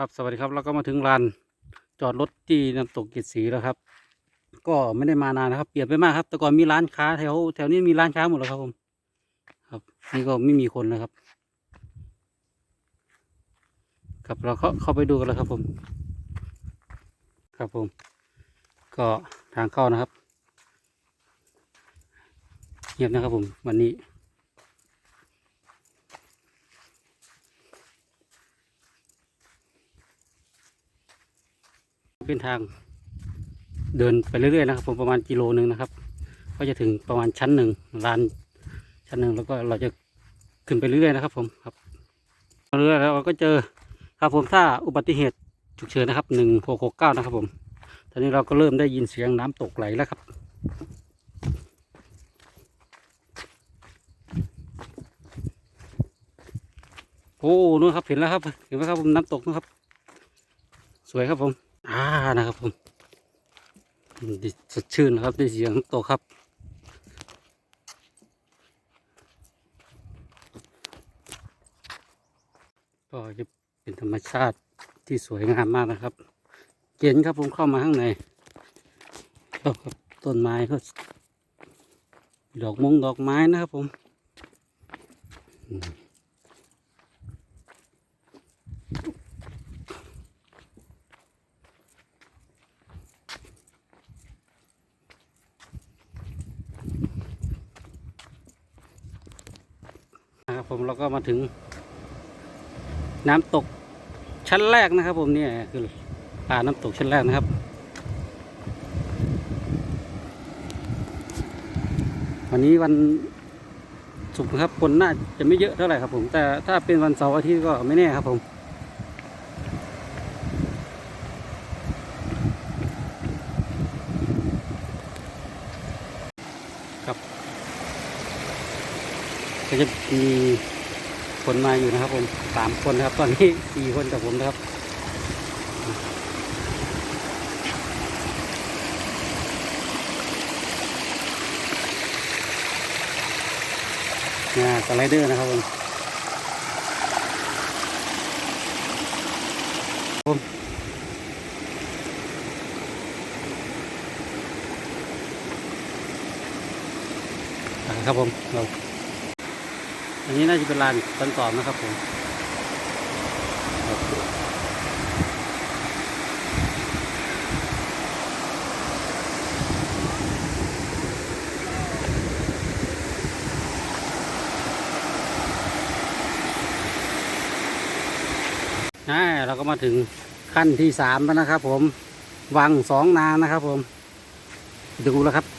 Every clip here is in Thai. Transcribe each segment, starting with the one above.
ครับสวัสดีครับเราก็มาถึงลานจอดรถที่น้ำตกกิจสีแล้วครับ ก็ไม่ได้มานานนะครับเปลี่ยนไปมากครับ แต่ก่อนมีร้านค้าแถวแถวนี้มีร้านค้าหมดแล้วครับผมครับนี่ก็ไม่มีคนนะครับ ครับเราเข้าเข้าไปดูกันแล้วครับผม ครับผม ก็ทางเข้านะครับ เงียบนะครับผมวันนี้ เป็นทาง เดินไปเรื่อยๆนะครับผมประมาณกิโลหนึ่งนะครับ ก็จะถึงประมาณชั้นหนึ่งลานชั้นหนึ่งแล้วก็เราจะขึ้นไปเรื่อยๆนะครับ ผมครับเรื่อยแล้วเราก็เจอครับผมถ้าอุบัติเหตุฉุกเฉินนะครับหนึ่งหกหกเก้านะครับผมตอนนี้เราก็เริ่มได้ยินเสียงน้ำตกไหลแล้วครับโอ้นู่นครับเห็นแล้วครับ เห็นไหมครับผมน้ำตกนะครับ สวยครับผม อ่านะครับผมดีสดชื่นนะครับได้เสียงน้ำตกครับก็จะเป็นธรรมชาติที่สวยงามมากนะครับ เย็นครับผมเข้ามาข้างในก็ต้นไม้ก็ดอกมงดอกไม้นะครับผมอืมนะครับ ผมเราก็มาถึง น้ำตกชั้นแรกนะครับ ผมเนี่ยคือป่าน้ำตกชั้นแรกนะครับ วันนี้วันศุกร์ครับคนน่าจะไม่เยอะเท่าไหร่ครับ ผมแต่ถ้าเป็นวันเสาร์อาทิตย์ก็ไม่แน่ครับผม ก็จะมีคนมาอยู่นะครับผมสามคนนะครับ ตอนนี้สี่คนกับผมนะครับนี่ยสไลเดอร์นะครับผมผมครับผมเรา อันนี้น่าจะเป็นลานต้นตอบนะครับผมครับอ่เราก็มาถึงขั้นที่สามแล้วนะครับผม วังสองนางนะครับผม ดูแล้วครับ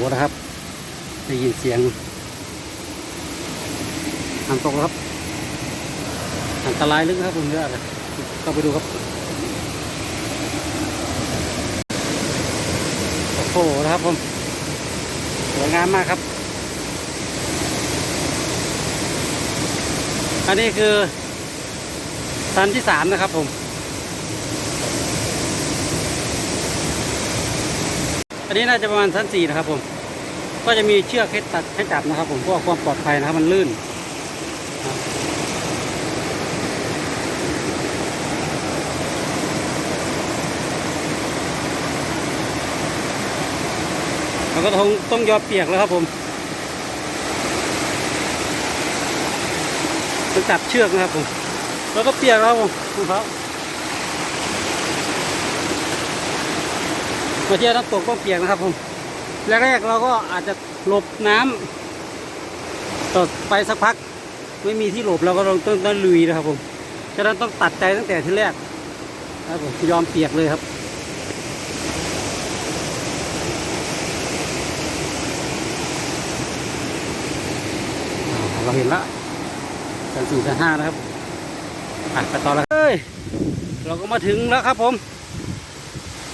โอ้โหนะครับ ได้ยินเสียงน้ำตกแล้วครับ อันตรายลึกครับผมเนี่ยเข้าไปดูครับ โอ้โหนะครับผมสวยงามมากครับ อันนี้คือชั้นที่สามนะครับผม อันนี้น่าจะประมาณชั้นสี่นะครับ ผม ก็จะมีเชือกให้ตัดให้จับนะครับ ผมเพื่อความปลอดภัยนะครับ มันลื่นครับเราก็ต้องต้องยอมเปียกแล้วครับผมต้องจับเชือกนะครับผม แล้วก็เปียกแล้วครับผมรองเท้า มาเที่ยวน้ำตกต้องเปียกนะครับผมแรกๆเราก็อาจจะหลบน้ำต่อไปสักพัก ไม่มีที่หลบเราก็ต้องต้องต้องลุยนะครับผมฉะนั้นต้องตัดใจตั้งแต่ที่แรกครับผมยอมเปียกเลยครับเราเห็นละชั้นสี่ชั้นห้านะครับอะไปต่อแล้วเอ้ยเราก็มาถึงแล้วครับผม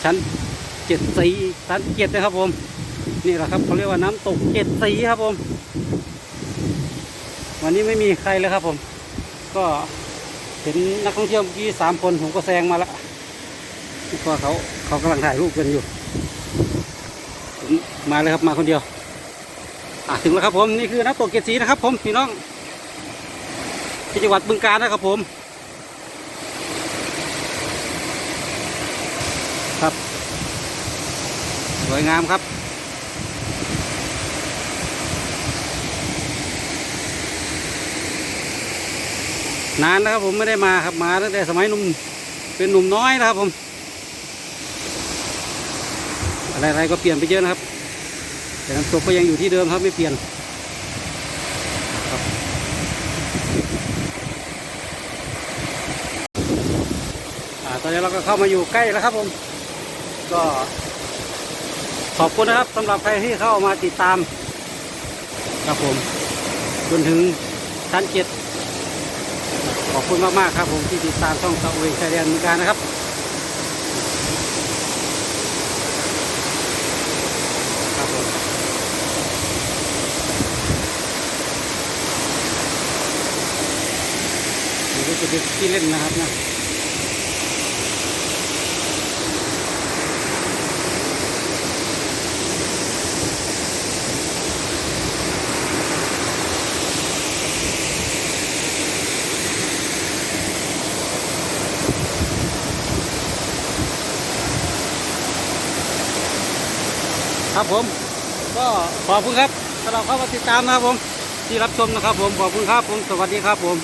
ชั้น เจ็ดสีชั้นเจ็ดนะครับผมนี่แหละครับเขาเรียกว่าน้ำตกเจ็ดสีครับผม วันนี้ไม่มีใครเลยครับผม ก็เห็นนักท่องเที่ยวเมื่อกี้สามคนผมก็แซงมาแล้วก็เขาเขากำลังถ่ายรูปกันอยู่มาเลยครับมาคนเดียวอะถึงแล้วครับผมนี่คือน้ำตกเกศรีนะครับ ผมพี่น้องที่จังหวัดบึงกาฬนะครับผม ครับ สวยงามครับ นานนะครับผมไม่ได้มาครับมาตั้งแต่สมัยหนุ่มเป็นหนุ่มน้อยนะครับผม อะไรๆก็เปลี่ยนไปเยอะนะครับ แต่น้ำตกก็ยังอยู่ที่เดิมครับไม่เปลี่ยนตอนนี้เราก็เข้ามาอยู่ใกล้แล้วครับผม ก็ ขอบคุณนะครับสำหรับใครที่เข้ามาติดตามครับผมจนถึงชั้นเจ็ดขอบคุณมากๆครับผมที่ติดตามช่องตะเวนชายแดนมือการนะครับครับผมนี่ก็จะเป็นที่เล่นนะครับนะ ครับผม ก็ขอบคุณครับสำหรับเข้ามาติดตามนะครับผมที่รับชมนะครับผมขอบคุณครับผมสวัสดีครับผม